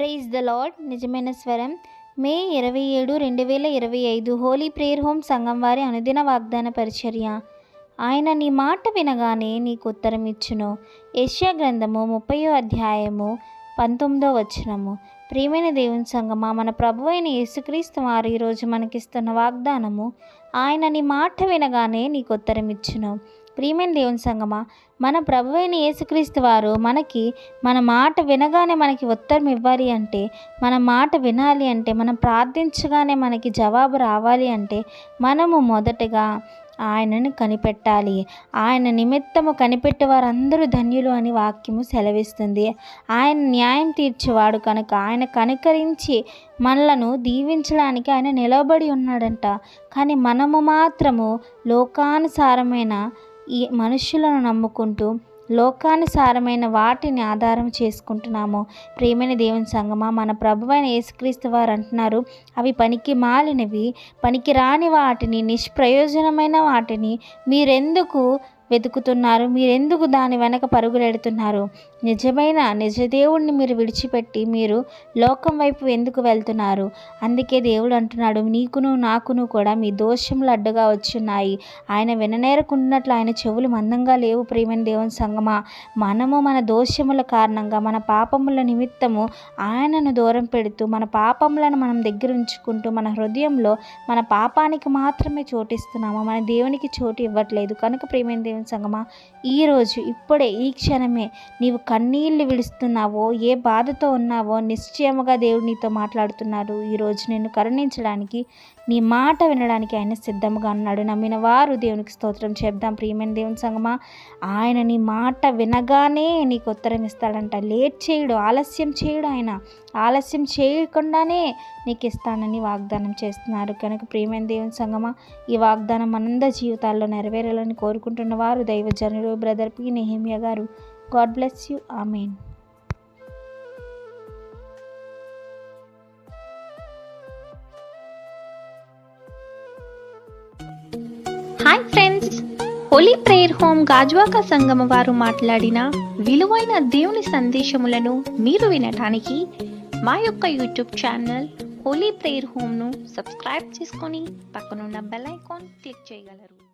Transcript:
Praise the lord నిజమైన స్వరం. మే ఇరవై ఏడు రెండు వేల ఇరవై ఐదు. హోలీ ప్రేయర్ హోమ్ సంఘం వారి అనుదిన వాగ్దాన పరిచర్య. ఆయన నీ మాట వినగానే నీకు ఉత్తరం ఇచ్చును. ఏషియా గ్రంథము ముప్పయో అధ్యాయము పంతొమ్మిదో వచనము. ప్రియమైన దేవుని సంగమా మన ప్రభు అయిన యేసుక్రీస్తు వారు ఈరోజు మనకిస్తున్న వాగ్దానము ఆయన నీ మాట వినగానే నీకు ఉత్తరం ఇచ్చును. ప్రియమైన దేవుని సంగమా మన ప్రభు అయిన యేసుక్రీస్తు వారు మనకి మన మాట వినగానే మనకి ఉత్తరం ఇవ్వాలి అంటే మన మాట వినాలి అంటే మనం ప్రార్థించగానే మనకి జవాబు రావాలి అంటే మనము మొదటగా ఆయనను కనిపెట్టాలి. ఆయన నిమిత్తము కనిపెట్టే వారందరూ ధన్యులు అని వాక్యము సెలవిస్తుంది. ఆయన న్యాయం తీర్చేవాడు కనుక ఆయన కనుకరించి మనలను దీవించడానికి ఆయన నిలబడి ఉన్నాడంట. కానీ మనము మాత్రము లోకానుసారమైన ఈ మనుషులను నమ్ముకుంటూ లోకానుసారమైన వాటిని ఆధారం చేసుకుంటున్నాము. ప్రేమైన దేవుని సంగమా మన ప్రభువైన యేసుక్రీస్తు వారు అంటున్నారు అవి పనికి మాలినవి పనికి రాని వాటిని నిష్ప్రయోజనమైన వాటిని మీరెందుకు వెతుకుతున్నారు. మీరెందుకు దాని వెనక పరుగులెడుతున్నారు? నిజమైన నిజదేవుణ్ణి మీరు విడిచిపెట్టి మీరు లోకం వైపు ఎందుకు వెళ్తున్నారు? అందుకే దేవుడు అంటున్నాడు నీకును నాకును కూడా మీ దోషములు అడ్డుగా వచ్చున్నాయి. ఆయన విననేరకున్నట్లు ఆయన చెవులు మందంగా లేవు ప్రేమని దేవుని సంగమా. మనము మన దోషముల కారణంగా మన పాపముల నిమిత్తము ఆయనను దూరం పెడుతూ మన పాపములను మనం దగ్గర ఉంచుకుంటూ మన హృదయంలో మన పాపానికి మాత్రమే చోటిస్తున్నాము. మన దేవునికి చోటు ఇవ్వట్లేదు. కనుక ప్రేమైన దేవుని సంగమా. ఈరోజు ఇప్పుడే ఈ క్షణమే నీవు కన్నీళ్ళు విడుస్తున్నావో ఏ బాధతో ఉన్నావో నిశ్చయముగా దేవుడు నీతో మాట్లాడుతున్నారు ఈరోజు నిన్ను కరుణించడానికి నీ మాట వినడానికి ఆయన సిద్ధంగా ఉన్నాడు. నమ్మిన వారు దేవునికి స్తోత్రం చెప్దాం ప్రియమైన దేవుని సంగమా ఆయన నీ మాట వినగానే నీకు ఉత్తరం ఇస్తాడంట. లేట్ చేయడు ఆలస్యం చేయడు ఆయన. ఆలస్యం చేయకుండానే నీకు ఇస్తానని వాగ్దానం చేస్తున్నారు. కనుక ప్రియమైన దేవుని సంగమా ఈ వాగ్దానం మనంద జీవితాల్లో నెరవేరాలని కోరుకుంటున్నవారు వారు దైవజనులు. Brother P. నెహిమియా గారు. God bless you. Amen. Hi friends. Holy prayer home Gajuwaka Sangama వారు మాట్లాడిన విలువైన దేవుని సందేశములను మీరు వినటానికి మా యొక్క యూట్యూబ్ ఛానల్ హోలీ ప్రేయర్ హోమ్ను సబ్స్క్రైబ్ చేసుకొని పక్కనున్న బెల్ ఐకాన్ క్లిక్ చేయగలరు.